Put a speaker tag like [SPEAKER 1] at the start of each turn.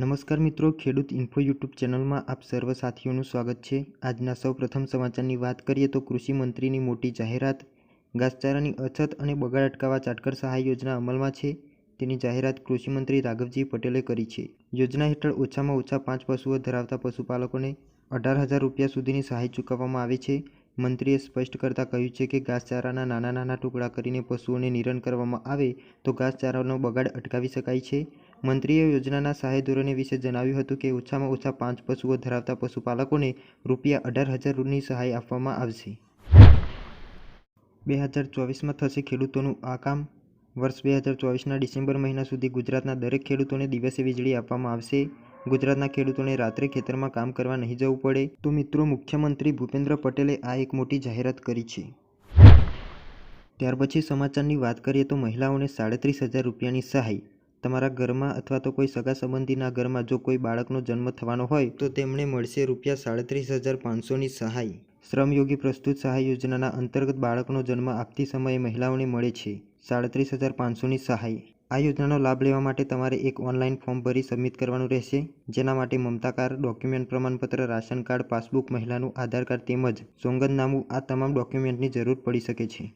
[SPEAKER 1] નમસ્કાર મિત્રો, ખેડૂત ઇન્ફો યુટ્યુબ ચેનલમાં આપ સર્વ સાથીઓનું સ્વાગત છે. આજના સૌ પ્રથમ સમાચારની વાત કરીએ તો કૃષિ મંત્રીની મોટી જાહેરાત, ઘાસચારાની અછત અને બગાડ અટકાવવા ચાટકર સહાય યોજના અમલમાં છે. તેની જાહેરાત કૃષિમંત્રી રાઘવજી પટેલે કરી છે. યોજના હેઠળ ઓછામાં ઓછા પાંચ પશુઓ ધરાવતા પશુપાલકોને અઢાર હજાર રૂપિયા સુધીની સહાય ચૂકવવામાં આવે છે. મંત્રીએ સ્પષ્ટ કરતાં કહ્યું છે કે ઘાસચારાના નાના નાના ટુકડા કરીને પશુઓને નિરણ કરવામાં આવે તો ઘાસચારાનો બગાડ અટકાવી શકાય છે. મંત્રીએ યોજનાના સહાય ધોરણે વિશે જણાવ્યું હતું કે ઓછામાં ઓછા પાંચ પશુઓ ધરાવતા પશુપાલકોને રૂપિયા અઢાર હજારની સહાય આપવામાં આવશે. બે હજાર ચોવીસમાં થશે ખેડૂતોનું આ કામ. વર્ષ બે હજાર ચોવીસના ડિસેમ્બર મહિના સુધી ગુજરાતના દરેક ખેડૂતોને દિવસે વીજળી આપવામાં આવશે. ગુજરાતના ખેડૂતોને રાત્રે ખેતરમાં કામ કરવા નહીં જવું પડે. તો મિત્રો, મુખ્યમંત્રી ભૂપેન્દ્ર પટેલે આ એક મોટી જાહેરાત કરી છે. ત્યાર પછી સમાચારની વાત કરીએ તો મહિલાઓને સાડત્રીસ હજાર રૂપિયાની સહાય. તમારા ઘરમાં અથવા તો કોઈ સગા સંબંધીના ઘરમાં જો કોઈ બાળકનો જન્મ થવાનો હોય, તો તેમણે મળશે રૂપિયા સાડત્રીસ હજાર પાંચસોની સહાય. શ્રમયોગી પ્રસ્તુત સહાય યોજનાના અંતર્ગત બાળકનો જન્મ આપતી સમયે મહિલાઓને મળે છે. સાડત્રીસ હજાર પાંચસોની સહાય. આ યોજનાનો લાભ લેવા માટે તમારે એક ઓનલાઈન ફોર્મ ભરી સબમિટ કરવાનું રહેશે, જેના માટે મમતા કાર્ડ ડોક્યુમેન્ટ પ્રમાણપત્ર, રાશન કાર્ડ, પાસબુક, મહિલાનું આધાર કાર્ડ તેમજ સોગંદનામું આ તમામ ડોક્યુમેન્ટની જરૂર પડી શકે છે.